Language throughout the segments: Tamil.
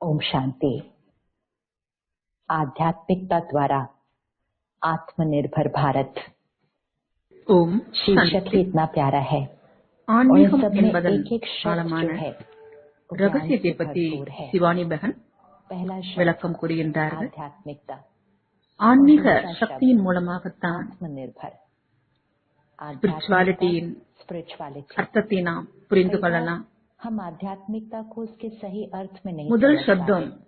ओम शांति आध्यात्मिकता द्वारा आत्मनिर्भर भारत ஓம் शीर्षक சாந்தி. ही इतना प्यारा है और इन ஆன்மீகம் सब में என்பதன் एक एक शब्द ஆழமான जो है वो ज्ञान ரகசியத்தை से பற்றி भरपूर है சிவானி பகன் पहला शब्द விளக்கம் கூறுகின்றார்கள் आध्यात्मिकता ஆன்மீக சக்தியின் மூலமாகத்தான் आत्मनिर्भर ஸ்பிரிச்சுவாலிட்டியின் स्पिरिचुअलिटी அர்த்தத்தை நாம் புரிந்து கொள்ளலாம் हम आध्यात्मिकता को उसके सही अर्थ में नहीं முதல் समझ சப்தம் पाते।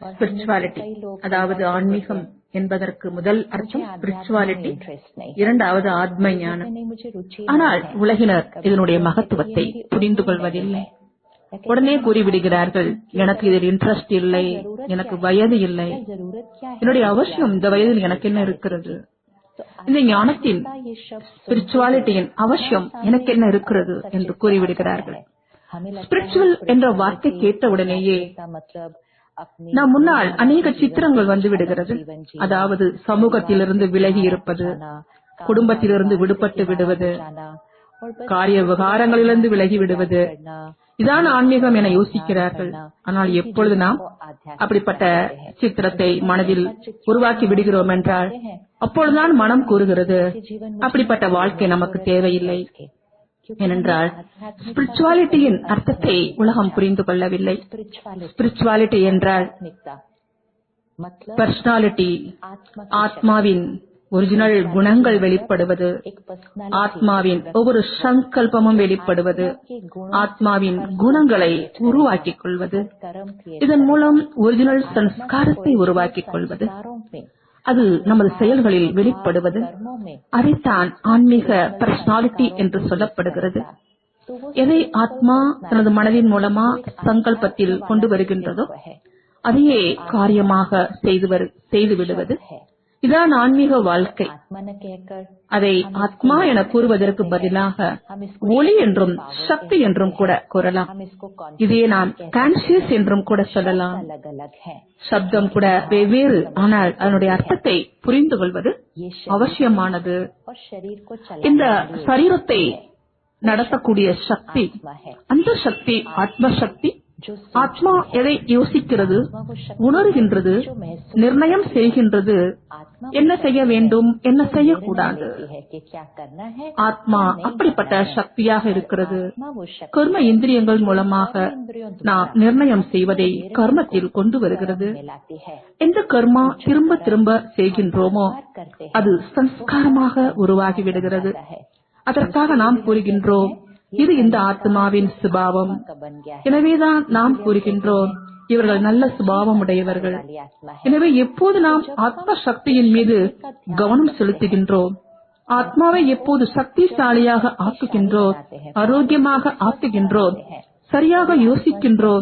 और हमने ஸ்பிரிச்சுவாலிட்டி कई लोग அதாவது बोलते ஆன்மீகம் हैं, என்பதற்கு முதல் मुझे அர்த்தம் आध्यात्म में ஸ்பிரிச்சுவாலிட்டி इंटरेस्ट नहीं இரண்டாவது ஆத்ம कहते ஞானம் नहीं मुझे रुचि ஆனால் नहीं है। உலகினர் कभी இதனுடைய बोलते மகத்துவத்தை ये मेरी புரிந்து उम्र கொள்வதில்லை नहीं है। या कहते உடனே हैं, கூறிவிடுகிறார்கள் எனக்கு இதில் இன்ட்ரெஸ்ட் இல்லை எனக்கு வயது இல்லை क्या जरूरत क्या है என்னுடைய அவசியம் இந்த வயதில் எனக்கு என்ன இருக்கிறது तो இந்த ஞானத்தின் ये शब्द ஸ்பிரிச்சுவாலிட்டியின் அவசியம் எனக்கு என்ன இருக்கிறது என்று கூறிவிடுகிறார்கள் हमें लगता है ஸ்பிரிச்சுவல் என்ற வார்த்தை கேட்டவுடனேயே நம் முன்னால் அநேக சித்திரங்கள் வந்து விடுகிறது. அதாவது சமூகத்திலிருந்து விலகி இருப்பது குடும்பத்திலிருந்து விடுபட்டு விடுவது காரிய விவகாரங்களிலிருந்து விலகி விடுவது. இதான் ஆன்மீகம் என யோசிக்கிறார்கள். ஆனால் எப்பொழுது நாம் அப்படிப்பட்ட சித்திரத்தை மனதில் உருவாக்கி விடுகிறோம் என்றால் அப்பொழுதுதான் மனம் கூறுகிறது. அப்படிப்பட்ட வாழ்க்கை நமக்கு தேவையில்லை. ஏனென்றால் ஸ்பிரிச்சுவாலிட்டியின் அர்த்தத்தை உலகம் புரிந்து கொள்ளவில்லை. ஸ்பிரிச்சுவாலிட்டி என்றால் பர்சனாலிட்டி ஆத்மாவின் ஒரிஜினல் குணங்கள் வெளிப்படுவது ஆத்மாவின் ஒவ்வொரு சங்கல்பமும் வெளிப்படுவது ஆத்மாவின் குணங்களை உருவாக்கிக் கொள்வது இதன் மூலம் ஒரிஜினல் சம்ஸ்காரத்தை உருவாக்கிக் கொள்வது. அது நமது செயல்களில் வெளிப்படுவது அதைத்தான் ஆன்மீக பர்சனாலிட்டி என்று சொல்லப்படுகிறது. எதை ஆத்மா தனது மனதின் மூலமா சங்கல்பத்தில் கொண்டு வருகின்றதோ அதையே காரியமாக செய்து விடுவது. இதுதான் ஆன்மீக வாழ்க்கை. அதை ஆத்மா என கூறுவதற்கு பதிலாக ஒளி என்றும் சக்தி என்றும் கூட கூறலாம். இதையே நாம் கான்சியஸ் என்றும் கூட சொல்லலாம். சப்தம் கூட வெவ்வேறு. ஆனால் அதனுடைய அர்த்தத்தை புரிந்து கொள்வது அவசியமானது. இந்த சரீரத்தை நடத்தக்கூடிய சக்தி அந்த சக்தி ஆத்ம சக்தி ஆத்மா எதை யோசிக்கிறது உணருகின்றது நிர்ணயம் செய்கின்றது என்ன செய்ய வேண்டும் என்ன செய்யக்கூடாது? ஆத்மா அப்படிப்பட்ட சக்தியாக இருக்கிறது. கர்ம இந்திரியங்கள் மூலமாக நாம் நிர்ணயம் செய்வதை கர்மத்தில் கொண்டு வருகிறது. எந்த கர்மா திரும்ப திரும்ப செய்கின்றோமோ அது சம்ஸ்காரமாக உருவாகிவிடுகிறது அதற்காக நாம் கூறுகின்றோம் இது இந்த ஆத்மாவின் சுபாவம். எனவேதான் நாம் கூறுகின்றோம் இவர்கள் நல்ல சுபாவம் உடையவர்கள் எனவே எப்போது நாம் ஆத்ம சக்தியின் மீது கவனம் செலுத்துகின்றோம் ஆத்மாவை எப்போது சக்திசாலியாக ஆக்குகின்றோ ஆரோக்கியமாக ஆக்குகின்றோ சரியாக யோசிக்கின்றோ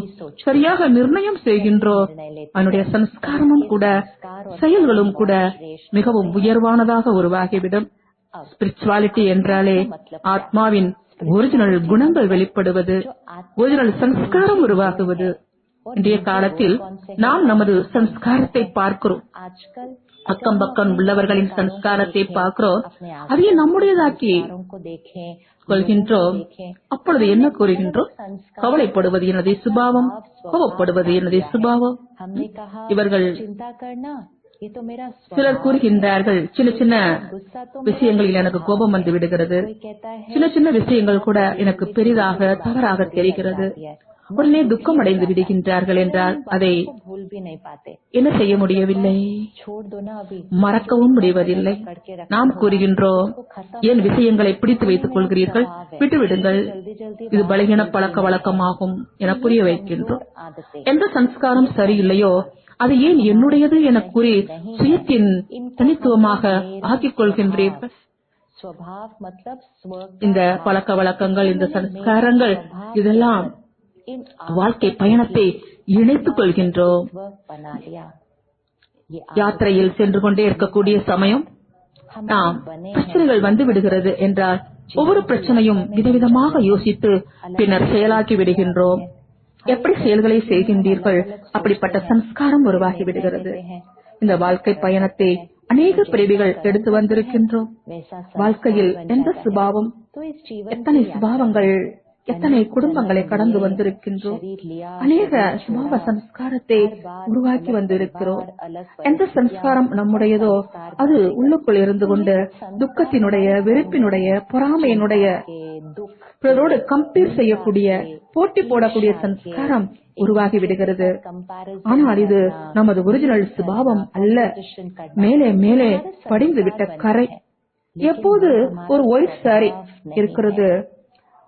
சரியாக நிர்ணயம் செய்கின்றோ அவனுடைய சம்ஸ்காரமும் கூட செயல்களும் கூட மிகவும் உயர்வானதாக உருவாகிவிடும். ஸ்பிரிச்சுவாலிட்டி என்றாலே ஆத்மாவின் ஒரிஜினல் குணங்கள் வெளிப்படுவது ஒரிஜினல் சம்ஸ்காரம் உருவாகுவது. இன்றைய காலத்தில் நாம் நமது சம்ஸ்காரத்தை பார்க்கிறோம். அக்கம் பக்கம் உள்ளவர்களின் சம்ஸ்காரத்தை பார்க்கிறோம். அதையே நம்முடையதாக்கி கொள்கின்றோம். அப்பொழுது என்ன கூறுகின்றோம்? கவலைப்படுவது எனது சுபாவம் கோவப்படுவது எனது சுபாவம். இவர்கள் சிலர் கூறுகின்றார்கள் சின்ன சின்ன விஷயங்களில் எனக்கு கோபம் வந்து விடுகிறது. சின்ன சின்ன விஷயங்கள் கூட எனக்கு பெரிதாக தவறாக தெரிகிறது. உடனே துக்கம் அடைந்து விடுகின்றார்கள் என்றால் அதை என்ன செய்ய முடியவில்லை? மறக்கவும் முடிவதில்லை. நாம் கூறுகின்றோம் ஏன் விஷயங்களை பிடித்து வைத்துக் கொள்கிறீர்கள் விட்டுவிடுங்கள். இது பலகீன பழக்க வழக்கமாகும் என புரிய வைக்கின்றோம். எந்த சம்ஸ்காரம் சரியில்லையோ அது ஏன் என்னுடையது என கூறி சுயத்தின் தனித்துவமாக ஆக்கிக் கொள்கின்றீர்கள்? இந்த பழக்க வழக்கங்கள் இந்த சம்ஸ்காரங்கள் இதெல்லாம் வாழ்க்கை பயணத்தை இணைத்துக் கொள்கின்றோம். யாத்திரையில் சென்று கொண்டே இருக்கக்கூடிய சமயம் நாம் பிரச்சனைகள் வந்து விடுகிறது என்றால் ஒவ்வொரு பிரச்சனையும் விதவிதமாக யோசித்து பின்னர் செயலாக்கி விடுகின்றோம். எப்படி செயல்களை செய்கின்றீர்கள்? அப்படிப்பட்ட சம்ஸ்காரம் உருவாகி விடுகிறது. இந்த வாழ்க்கை பயணத்தை அநேக பிரிவுகள் எடுத்து வந்திருக்கின்றோம். வாழ்க்கையில் எந்த சுபாவம் எத்தனை சுபாவங்கள் எத்தனை குடும்பங்களை கடந்து வந்திருக்கின்றோம்? அநேக சுபாவ சம்ஸ்காரத்தை உருவாக்கி வந்திருக்கிறோம். எந்த சம்ஸ்காரம் நம்முடையதோ அது உள்ளுக்குள் இருந்து கொண்டு துக்கத்தினுடைய வெறுப்பினுடைய பொறாமையினுடைய பிறரோடு கம்பேர் செய்யக்கூடிய போட்டி போடக்கூடிய சம்ஸ்காரம் உருவாகி விடுகிறது. ஆனால் இது நமது ஒரிஜினல் சுபாவம் அல்ல. மேலே மேலே படிந்து விட்ட கரை. எப்போது ஒரு ஒயிட் சாரி இருக்கிறது?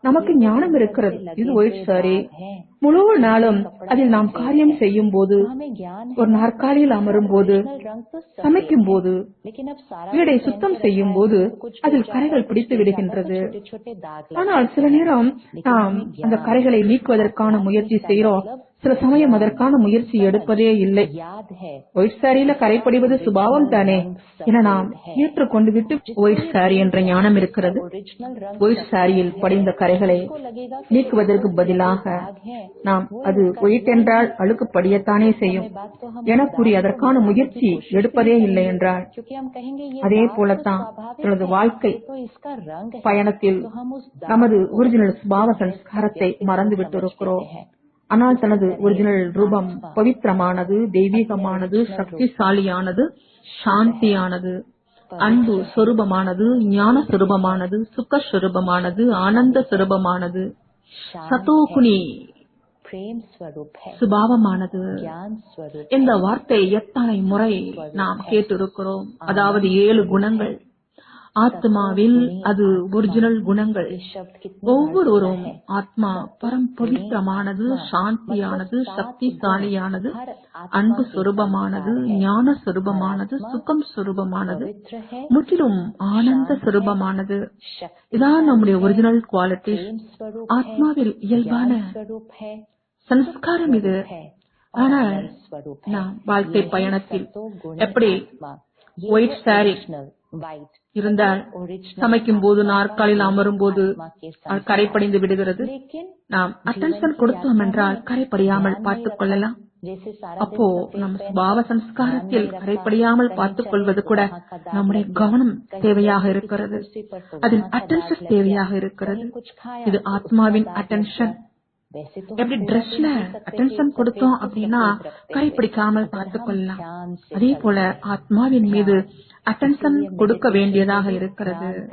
நமக்கு ஞானம் இருக்கிறது. இது ஒயிட் சாரி முழு நாளும் அதில் நாம் காரியம் செய்யும் போது ஒரு நாற்காலியில் அமரும் போது சமைக்கும் போது வீடை சுத்தம் செய்யும் போது அதில் கரைகள் பிடித்து விடுகின்றது. ஆனால் சில நேரம் நாம் அந்த கரைகளை நீக்குவதற்கான முயற்சி செய்கிறோம். சில சமயம் அதற்கான முயற்சி எடுப்பதே இல்லை. ஒயிட் சாரியில கரைப்படிவது சுபாவம் தானே என நாம் ஏற்றுக்கொண்டு விட்டு ஒயிட் சாரி என்ற ஞானம் இருக்கிறது. ஒயிட் சாரியில் படிந்த கரைகளை நீக்குவதற்கு பதிலாக நாம் அது ஒயிட் என்றால் அழுக்கு படியத்தானே செய்யும். என கூறி அதற்கான முயற்சி எடுப்பதே இல்லை என்றால் அதே போலத்தான் தனது வாழ்க்கை பயணத்தில் நமது ஒரிஜினல் சுபாவ சம்ஸ்காரத்தை மறந்து விட்டிருக்கிறோம் ஆனால் தனது ஒரிஜினல் ரூபம் பவித்திரமானது தெய்வீகமானது சக்திசாலியானது சாந்தியானது அன்பு சொரூபமானது ஞான சொரூபமானது சுக சொரூபமானது ஆனந்த சொரூபமானது சத்தோகுணி சுபாவமானது. இந்த வார்த்தை எத்தனை முறை நாம் கேட்டிருக்கிறோம். அதாவது ஏழு குணங்கள். ஆத்மாவில் அது ஒரிஜினல் குணங்கள். ஒவ்வொருவரும் ஆத்மா பரம் பவித்திரமானது சாந்தியானது சக்திசாலியானது அன்பு சொரூபமானது ஞான சொரூபமானது சுகம் சொரூபமானது. முற்றிலும் ஆனந்த சொரூபமானது. இதான் நம்முடைய ஒரிஜினல் குவாலிட்டி ஆத்மாவில் இயல்பான சன்ஸ்காரம் இது. ஆனால் நாம் வாழ்க்கை பயணத்தில் எப்படி ஒயிட் சாரி இருந்தால் சமைக்கும் போது நாற்காலில் அமரும் போது கரைப்படைந்து விடுகிறது. நாம் அட்டென்ஷன் கொடுத்தோம் என்றால் கரைப்படியாமல் பார்த்துக் கொள்ளலாம் அப்போ நம் சுபாவ சம்ஸ்காரத்தில் கரைப்படியாமல் பார்த்துக் கொள்வது கூட நம்முடைய கவனம் தேவையாக இருக்கிறது. அதில் அட்டென்ஷன் தேவையாக இருக்கிறது. இது ஆத்மாவின் அட்டென்ஷன் எப்படி ட்ரெஸ்ல அட்டென்ஷன் கொடுத்தோம் அப்படின்னா கரைப்பிடிக்காமல் பார்த்துக் கொள்ளலாம் அதே போல ஆத்மாவின் மீது அட்டென்ஷன் கொடுக்க வேண்டியதாக இருக்கிறது.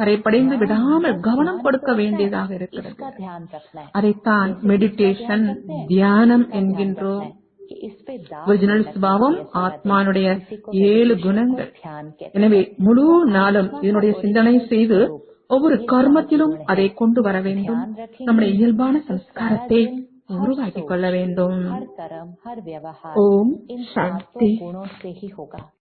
கரைப்படைந்து விடாமல் கவனம் கொடுக்க வேண்டியதாக இருக்கிறது. அதைத்தான் மெடிடேஷன் தியானம் என்கின்றோம். ஒரிஜினல் சுபாவம் ஆத்மானுடைய ஏழு குணங்கள். எனவே முழு நாளும் இதனுடைய சிந்தனை செய்து ஒவ்வொரு கர்மத்திலும் அதைக் கொண்டு வர வேண்டும். நம்முடைய இயல்பான சம்ஸ்காரத்தை உருவாக்கிக் கொள்ள வேண்டும். ஓம் சாந்தி